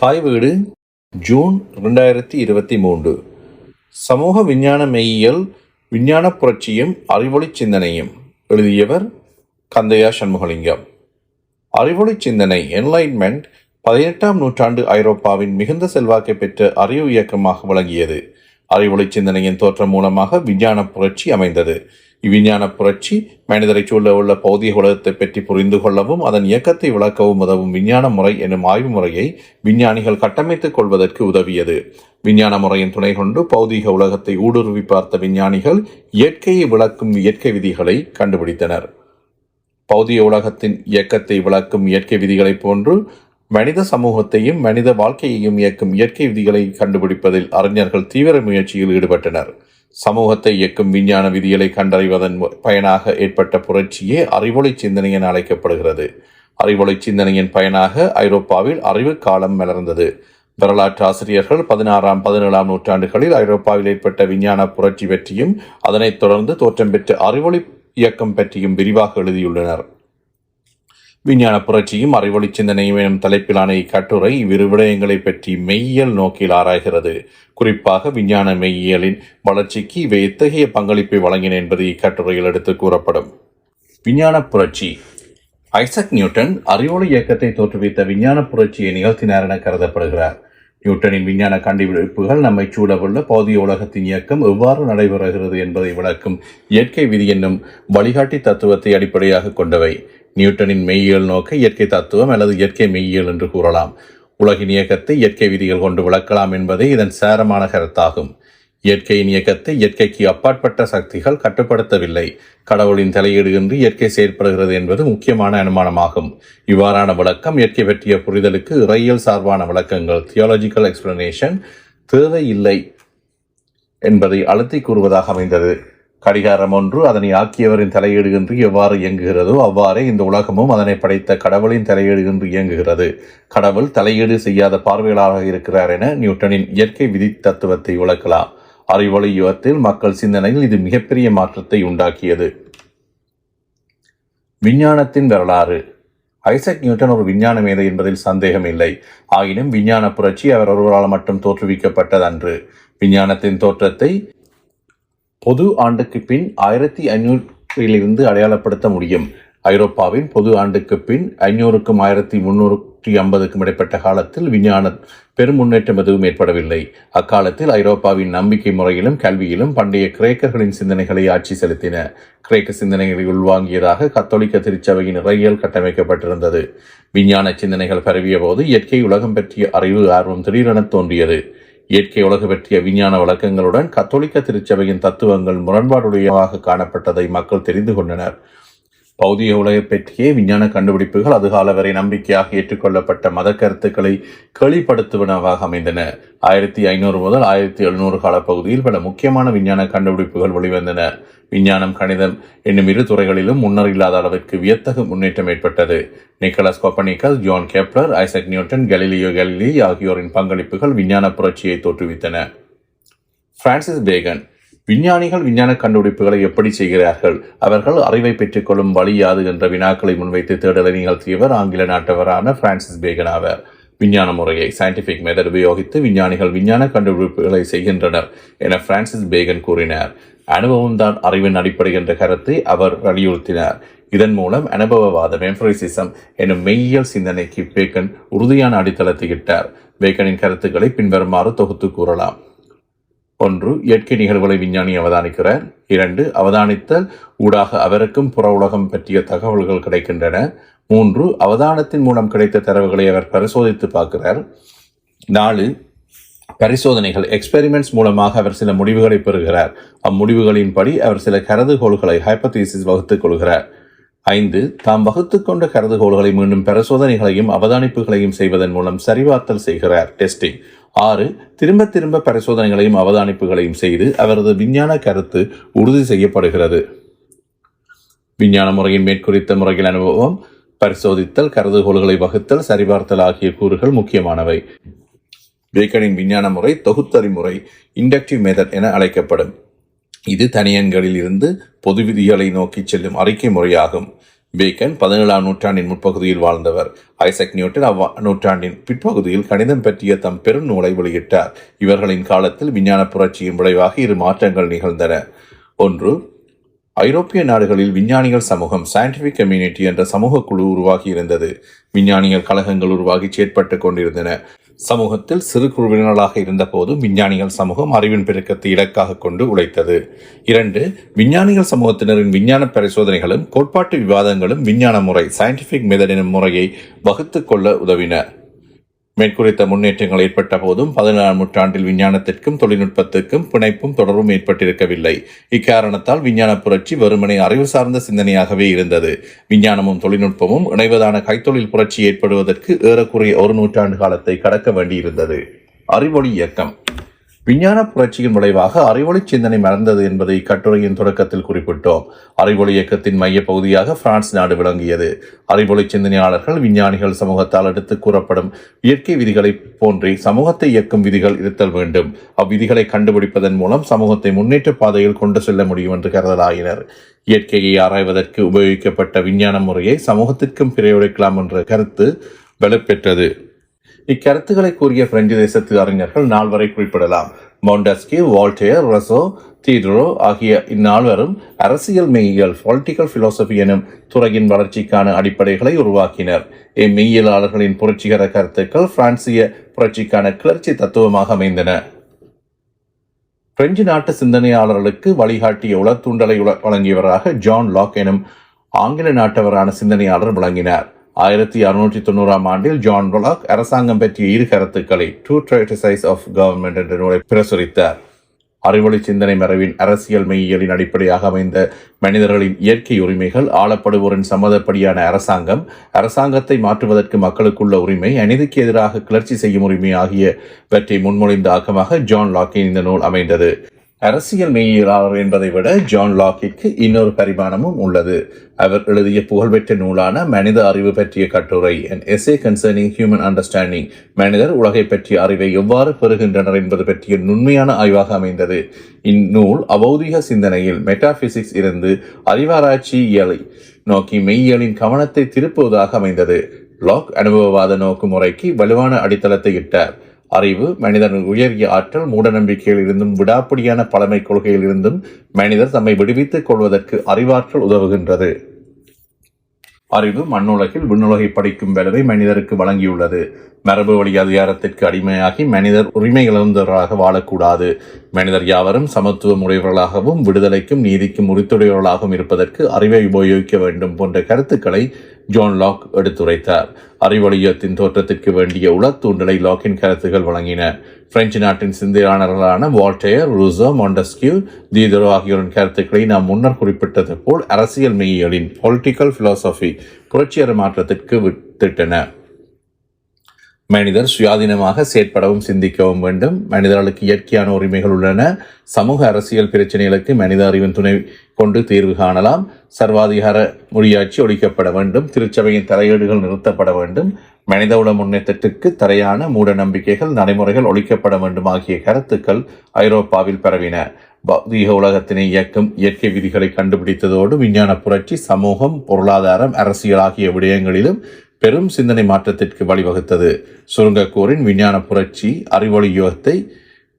தாய் வீடு ஜூன் ரெண்டாயிரத்தி இருபத்தி மூன்று. சமூக விஞ்ஞான மெய்யியல் விஞ்ஞான புரட்சியும் அறிவொளி சிந்தனையும். எழுதியவர் கந்தையா சண்முகலிங்கம். அறிவொளி சிந்தனை என்லைன்மெண்ட் பதினெட்டாம் நூற்றாண்டு ஐரோப்பாவின் மிகுந்த செல்வாக்கை பெற்ற அறிவு இயக்கமாக விளங்கியது. அறிவொளி சிந்தனையின் தோற்றம் மூலமாக விஞ்ஞான புரட்சி அமைந்தது. இவ்விஞ்ஞான புரட்சி மனிதரை சூழ உள்ள பௌதிக உலகத்தை பற்றி புரிந்து கொள்ளவும் அதன் இயக்கத்தை விளக்கவும் உதவும் விஞ்ஞான முறை எனும் ஆய்வு முறையை விஞ்ஞானிகள் கட்டமைத்துக் கொள்வதற்கு உதவியது. விஞ்ஞான முறையின் துணை கொண்டு பௌதீக உலகத்தை ஊடுருவி பார்த்த விஞ்ஞானிகள் இயற்கையை விளக்கும் இயற்கை விதிகளை கண்டுபிடித்தனர். பௌதிக உலகத்தின் இயக்கத்தை விளக்கும் இயற்கை விதிகளைப் போன்று மனித சமூகத்தையும் மனித வாழ்க்கையையும் இயக்கும் இயற்கை விதிகளை கண்டுபிடிப்பதில் அறிஞர்கள் தீவிர முயற்சியில் ஈடுபட்டனர். சமூகத்தை இயக்கும் விஞ்ஞான விதிகளை கண்டறிவதன் பயனாக ஏற்பட்ட புரட்சியே அறிவொளி சிந்தனை என அழைக்கப்படுகிறது. அறிவொளி சிந்தனையின் பயனாக ஐரோப்பாவில் அறிவு காலம் மலர்ந்தது. வரலாற்று ஆசிரியர்கள் பதினாறாம் பதினேழாம் நூற்றாண்டுகளில் ஐரோப்பாவில் ஏற்பட்ட விஞ்ஞான புரட்சி பற்றியும் அதனைத் தொடர்ந்து தோற்றம் பெற்ற அறிவொளி இயக்கம் பற்றியும் விரிவாக எழுதியுள்ளனர். விஞ்ஞான புரட்சியும் அறிவொளி சிந்தனையும் எனும் தலைப்பிலான இக்கட்டுரை இவ்விரு விடயங்களை பற்றி மெய்யியல் நோக்கில் ஆராய்கிறது. குறிப்பாக விஞ்ஞான மெய்யியலின் வளர்ச்சிக்கு இவை எத்தகைய பங்களிப்பை வழங்கின என்பது இக்கட்டுரையில் எடுத்து கூறப்படும். விஞ்ஞான புரட்சி. ஐசக் நியூட்டன் அறிவொளி இயக்கத்தை தோற்றுவித்த விஞ்ஞான புரட்சியை நிகழ்த்தினார் என கருதப்படுகிறார். நியூட்டனின் விஞ்ஞான கண்டுபிடிப்புகள் நம்மை சூழவுள்ள பௌதிய உலகத்தின் இயக்கம் எவ்வாறு நடைபெறுகிறது என்பதை விளக்கும் இயற்கை விதி என்னும் வழிகாட்டி தத்துவத்தை அடிப்படையாக கொண்டவை. நியூட்டனின் மெய்யியல் நோக்க இயற்கை தத்துவம் அல்லது இயற்கை மெய்யியல் என்று கூறலாம். உலகின் இயக்கத்தை இயற்கை விதிகள் கொண்டு விளக்கலாம் என்பதே இதன் சேரமான கருத்தாகும். இயற்கையின் இயக்கத்தை இயற்கைக்கு அப்பாற்பட்ட சக்திகள் கட்டுப்படுத்தவில்லை. கடவுளின் தலையீடு என்று இயற்கை செயற்படுகிறது என்பது முக்கியமான அனுமானமாகும். இவ்வாறான விளக்கம் இயற்கை பற்றிய புரிதலுக்கு இறையியல் சார்பான விளக்கங்கள் தியாலஜிக்கல் எக்ஸ்பிளனேஷன் தேவையில்லை என்பதை அழுத்தி கூறுவதாக அமைந்தது. கடிகாரம் ஒன்று அதனை ஆக்கியவரின் தலையீடு என்று எவ்வாறு இயங்குகிறதோ அவ்வாறே இந்த உலகமும் அதனை படைத்த கடவுளின் தலையீடு என்று இயங்குகிறது. கடவுள் தலையீடு செய்யாத பார்வையாளராக இருக்கிறார் என நியூட்டனின் இயற்கை விதி தத்துவத்தை விளக்கலாம். அறிவொளி யுகத்தில் மக்கள் சிந்தனையில் இது மிகப்பெரிய மாற்றத்தை உண்டாக்கியது. விஞ்ஞானத்தின் வரலாறு. ஐசக் நியூட்டன் ஒரு விஞ்ஞான மேதை என்பதில் சந்தேகம் இல்லை. ஆயினும் விஞ்ஞான புரட்சி அவர் ஒருவரால் மட்டும் தோற்றுவிக்கப்பட்டதன்று விஞ்ஞானத்தின் தோற்றத்தை பொது ஆண்டுக்கு பின் ஆயிரத்தி ஐநூறிலிருந்து அடையாளப்படுத்த முடியும். ஐரோப்பாவின் பொது ஆண்டுக்கு பின் ஐநூறுக்கும் ஆயிரத்தி முன்னூற்றி ஐம்பதுக்கும் இடைப்பட்ட காலத்தில் விஞ்ஞான பெரும் முன்னேற்றம் எதுவும் ஏற்படவில்லை. அக்காலத்தில் ஐரோப்பாவின் நம்பிக்கை முறையிலும் கல்வியிலும் பண்டைய கிரேக்கர்களின் சிந்தனைகளை ஆட்சி செலுத்தின. கிரேக்க சிந்தனைகளை உள்வாங்கியதாக கத்தோலிக்க திருச்சபையின் இறையியல் கட்டமைக்கப்பட்டிருந்தது. விஞ்ஞான சிந்தனைகள் பரவிய போது இயற்கை உலகம் பற்றிய அறிவு ஆர்வம் திடீரென தோன்றியது. இயற்கை உலக பற்றிய விஞ்ஞான வழக்கங்களுடன் கத்தோலிக்க திருச்சபையின் தத்துவங்கள் முரண்பாடுடையமாக காணப்பட்டதை மக்கள் தெரிந்து கொண்டனர். பௌதிக உலகை பற்றிய விஞ்ஞான கண்டுபிடிப்புகள் அதுகால வரை நம்பிக்கையாக ஏற்றுக்கொள்ளப்பட்ட மத கருத்துக்களை கேள்விப்படுத்துவனவாக அமைந்தன. ஆயிரத்தி ஐநூறு முதல் ஆயிரத்தி எழுநூறு கால பகுதியில் பல முக்கியமான விஞ்ஞான கண்டுபிடிப்புகள் வெளிவந்தன. விஞ்ஞானம் கணிதம் என்னும் இரு துறைகளிலும் முன்னர் இல்லாத அளவிற்கு வியத்தகு முன்னேற்றம் ஏற்பட்டது. Nicolas Copernicus John Kepler Isaac Newton Galileo Galilei ஆகியோரின் பங்களிப்புகள் விஞ்ஞான புரட்சியை தோற்றுவித்தன. பிரான்சிஸ் பேகன் விஞ்ஞானிகள் விஞ்ஞான கண்டுபிடிப்புகளை எப்படி செய்கிறார்கள்? அவர்கள் அறிவை பெற்றுக்கொள்ளும் வழி யாது என்ற வினாக்களை முன்வைத்து தேடலை நிகழ்த்தியவர் ஆங்கில நாட்டவரான பிரான்சிஸ் பேகன் ஆவர். விஞ்ஞான முறையை சயின்டிபிக் மெத்தட் உபயோகித்து விஞ்ஞானிகள் விஞ்ஞான கண்டுபிடிப்புகளை செய்கின்றனர் என பிரான்சிஸ் பேகன் கூறினார். அனுபவம்தான் அறிவின் அடிப்படை என்ற கருத்தை அவர் வலியுறுத்தினார். இதன் மூலம் அனுபவவாதம் எம்பரிசிசம் எனும் மெய்யியல் சிந்தனைக்கு பேக்கன் உறுதியான அடித்தளத்தை இட்டார். பேக்கனின் கருத்துக்களை பின்வருமாறு தொகுத்து கூறலாம். ஒன்று இயற்கை நிகழ்வுகளை விஞ்ஞானி அவதானிக்கிறார். இரண்டு அவதானித்தல் ஊடாக அவருக்கும் புற உலகம் பற்றிய தகவல்கள் கிடைக்கின்றன. மூன்று அவதானத்தின் மூலம் கிடைத்த தரவுகளை அவர் பரிசோதித்து பார்க்கிறார். நாலு பரிசோதனைகள் எக்ஸ்பெரிமெண்ட்ஸ் மூலமாக அவர் சில முடிவுகளை பெறுகிறார். அம்முடிவுகளின்படி அவர் சில கருதுகோள்களை ஹைப்பதீசிஸ் வகுத்துக் கொள்கிறார். ஐந்து தாம் வகுத்து கொண்ட கருதுகோள்களை மீண்டும் பரிசோதனைகளையும் அவதானிப்புகளையும் செய்வதன் மூலம் சரிபார்த்தல் செய்கிறார். டெஸ்டிங் ஆறு திரும்ப திரும்ப பரிசோதனைகளையும் அவதானிப்புகளையும் செய்து அவரது விஞ்ஞான கருத்து உறுதி செய்யப்படுகிறது. விஞ்ஞான முறையின் மேற்குறித்த முறையில் அனுபவம் பரிசோதித்தல் கருதுகோள்களை வகுத்தல் சரிபார்த்தல் ஆகிய கூறுகள் முக்கியமானவை. பேக்கனின் விஞ்ஞான முறை தொகுத்தறிமுறை இண்டக்டிவ் மெதட் என அழைக்கப்படும். இது தனியன்களில் இருந்து பொது விதிகளை நோக்கி செல்லும் அறிக்கை முறையாகும். பேக்கன் பதினேழாம் நூற்றாண்டின் முற்பகுதியில் வாழ்ந்தவர். ஐசக் நியூட்டன் அவ் நூற்றாண்டின் பிற்பகுதியில் கணிதம் பற்றிய தம் பெருநூலை வெளியிட்டார். இவர்களின் காலத்தில் விஞ்ஞான புரட்சியின் விளைவாக இரு மாற்றங்கள் நிகழ்ந்தன. ஒன்று ஐரோப்பிய நாடுகளில் விஞ்ஞானிகள் சமூகம் சயின்டிபிக் கம்யூனிட்டி என்ற சமூக குழு உருவாகி இருந்தது விஞ்ஞானிகள் கழகங்கள் உருவாகி செயற்பட்டுக் கொண்டிருந்தன. சமூகத்தில் சிறு குழுவினர்களாக இருந்தபோது விஞ்ஞானிகள் சமூகம் அறிவின் பெருக்கத்தை இலக்காக கொண்டு உழைத்தது. இரண்டு விஞ்ஞானிகள் சமூகத்தினரின் விஞ்ஞான பரிசோதனைகளும் கோட்பாட்டு விவாதங்களும் விஞ்ஞான முறை சயின்டிபிக் மெதட் எனும் முறையை வகுத்து கொள்ள உதவின. மேற்குறித்த முன்னேற்றங்கள் ஏற்பட்ட போதும் பதினேழாம் நூற்றாண்டில் விஞ்ஞானத்திற்கும் தொழில்நுட்பத்திற்கும் பிணைப்பும் தொடர்பும் ஏற்பட்டிருக்கவில்லை. இக்காரணத்தால் விஞ்ஞான புரட்சி வெறுமனே அறிவு சார்ந்த சிந்தனையாகவே இருந்தது. விஞ்ஞானமும் தொழில்நுட்பமும் இணைவதான கைத்தொழில் புரட்சி ஏற்படுவதற்கு ஏறக்குறைய ஒரு நூற்றாண்டு காலத்தை கடக்க வேண்டியிருந்தது. அறிவொளி இயக்கம். விஞ்ஞான புரட்சியின் விளைவாக அறிவொளி சிந்தனை மறந்தது என்பதை கட்டுரையின் தொடக்கத்தில் குறிப்பிட்டோம். அறிவொளி இயக்கத்தின் மைய பகுதியாக பிரான்ஸ் நாடு விளங்கியது. அறிவொளி சிந்தனையாளர்கள் விஞ்ஞானிகள் சமூகத்தால் எடுத்து கூறப்படும் இயற்கை விதிகளை போன்றே சமூகத்தை இயக்கும் விதிகள் இருத்தல் வேண்டும். அவ்விதிகளை கண்டுபிடிப்பதன் மூலம் சமூகத்தை முன்னேற்ற பாதையில் கொண்டு செல்ல முடியும் என்று கருதலாயினர். இயற்கையை ஆராய்வதற்கு உபயோகிக்கப்பட்ட விஞ்ஞான முறையை சமூகத்திற்கும் பிரயோகிக்கலாம் என்ற கருத்து வலுப்பெற்றது. இக்கருத்துக்களை கூறிய பிரெஞ்சு தேசத்து அறிஞர்கள் நால்வரை குறிப்பிடலாம். மவுண்டஸ்கி வால்டேர் ரசோ தீட்ரோ ஆகிய இந்நால்வரும் அரசியல் மெய்யியல் பொலிட்டிக்கல் பிலோசபி எனும் துறையின் வளர்ச்சிக்கான அடிப்படைகளை உருவாக்கினர். இம்மெய்யியலாளர்களின் புரட்சிகர கருத்துக்கள் பிரான்சிய புரட்சிக்கான கிளர்ச்சி தத்துவமாக அமைந்தன. பிரெஞ்சு நாட்டு சிந்தனையாளர்களுக்கு வழிகாட்டிய உளத்தூண்டலை வழங்கியவராக ஜான் லாக் எனும் ஆங்கில நாட்டவரான சிந்தனையாளர் விளங்கினார். ஆயிரத்தி அறுநூற்றி தொண்ணூறாம் ஆண்டில் ஜான் ரொலாக் அரசாங்கம் பற்றிய இரு கருத்துக்களை டூ ட்ரைட்டிசைஸ் ஆஃப் கவர்மெண்ட் என்ற நூலை பிரசுரித்தார். அறிவொளி சிந்தனை மரபின் அரசியல் மெய்யியலின் அடிப்படையாக அமைந்த மனிதர்களின் இயற்கை உரிமைகள் ஆளப்படுவோரின் சம்மதப்படியான அரசாங்கம் அரசாங்கத்தை மாற்றுவதற்கு மக்களுக்குள்ள உரிமை அநீதிக்கு எதிராக கிளர்ச்சி செய்யும் உரிமை ஆகியவற்றை முன்மொழிந்த ஆக்கமாக ஜான் லாக்கின் இந்த நூல் அமைந்தது. அரசியல் மெய்யியலாளர் என்பதை விட ஜான் லாக்கிற்கு இன்னொரு பரிமாணமும் உள்ளது. அவர் எழுதிய புகழ்பெற்ற நூலான மனித அறிவு பற்றிய கட்டுரை an essay concerning human understanding மனிதர் உலகை பற்றிய அறிவை எவ்வாறு பெறுகின்றனர் என்பது பற்றிய நுண்மையான ஆய்வாக அமைந்தது. இந்நூல் அபௌதிக சிந்தனையில் மெட்டாபிசிக்ஸ் இருந்து அறிவாராய்ச்சியலை நோக்கி மெய்யியலின் கவனத்தை திருப்புவதாக அமைந்தது. லாக் அனுபவவாத நோக்கு முறைக்கு வலுவான அடித்தளத்தை இட்டார். அறிவு மனிதனின் உயரிய ஆற்றல் மூடநம்பிக்கையில் இருந்தும் விடாப்பிடியான பழமை கொள்கையில் இருந்தும் மனிதர் தம்மை விடுவித்துக் கொள்வதற்கு அறிவாற்றல் உதவுகின்றது. அறிவு மண்ணுலகில் விண்ணுலகை படிக்கும் வேலையை மனிதருக்கு வழங்கியுள்ளது. மரபு வழி அதிகாரத்திற்கு அடிமையாகி மனிதர் உரிமை இழந்தவர்களாக வாழக்கூடாது. மனிதர் யாவரும் சமத்துவம் உடையவர்களாகவும் விடுதலைக்கும் நீதிக்கும் உரித்துடையவர்களாகவும் இருப்பதற்கு அறிவை உபயோகிக்க வேண்டும் போன்ற கருத்துக்களை ஜான் லாக் எடுத்துரைத்தார். அறிவழியத்தின் தோற்றத்திற்கு வேண்டிய உளத்தூண்டலை லாக்கின் கருத்துக்கள் வழங்கின. பிரெஞ்சு நாட்டின் சிந்தையாளர்களான வால்டேயர் ரூசோ மொண்டஸ்கியூ தீதரோ ஆகியோரின் கருத்துக்களை நாம் முன்னர் குறிப்பிட்டது போல் அரசியல் மெய்யியலின் பொலிட்டிக்கல் பிலாசபி புரட்சியர மாற்றத்திற்கு வித்திட்டன. மனிதர் சுயாதீனமாக செயற்படவும் சிந்திக்கவும் வேண்டும். மனிதர்களுக்கு இயற்கையான உரிமைகள் உள்ளன. சமூக அரசியல் பிரச்சனைகளுக்கு மனித அறிவின் துணை கொண்டு தீர்வு காணலாம். சர்வாதிகார முடியாட்சி ஒழிக்கப்பட வேண்டும். திருச்சபையின் தலையீடுகள் நிறுத்தப்பட வேண்டும். மனிதவுல முன்னேற்றத்திற்கு தரையான மூட நம்பிக்கைகள் நடைமுறைகள் ஒழிக்கப்பட வேண்டும் ஆகிய கருத்துக்கள் ஐரோப்பாவில் பரவின. பௌதீக உலகத்தினை இயக்கும் இயற்கை விதிகளை கண்டுபிடித்ததோடு விஞ்ஞான புரட்சி சமூகம் பொருளாதாரம் அரசியல் ஆகிய விடயங்களிலும் பெரும் சிந்தனை மாற்றத்திற்கு வழிவகுத்தது. சுருங்கக்கூரின் விஞ்ஞான புரட்சி அறிவொளி யுகத்தை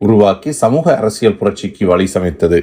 உருவாக்கி சமூக அரசியல் புரட்சிக்கு வழி சமைத்தது.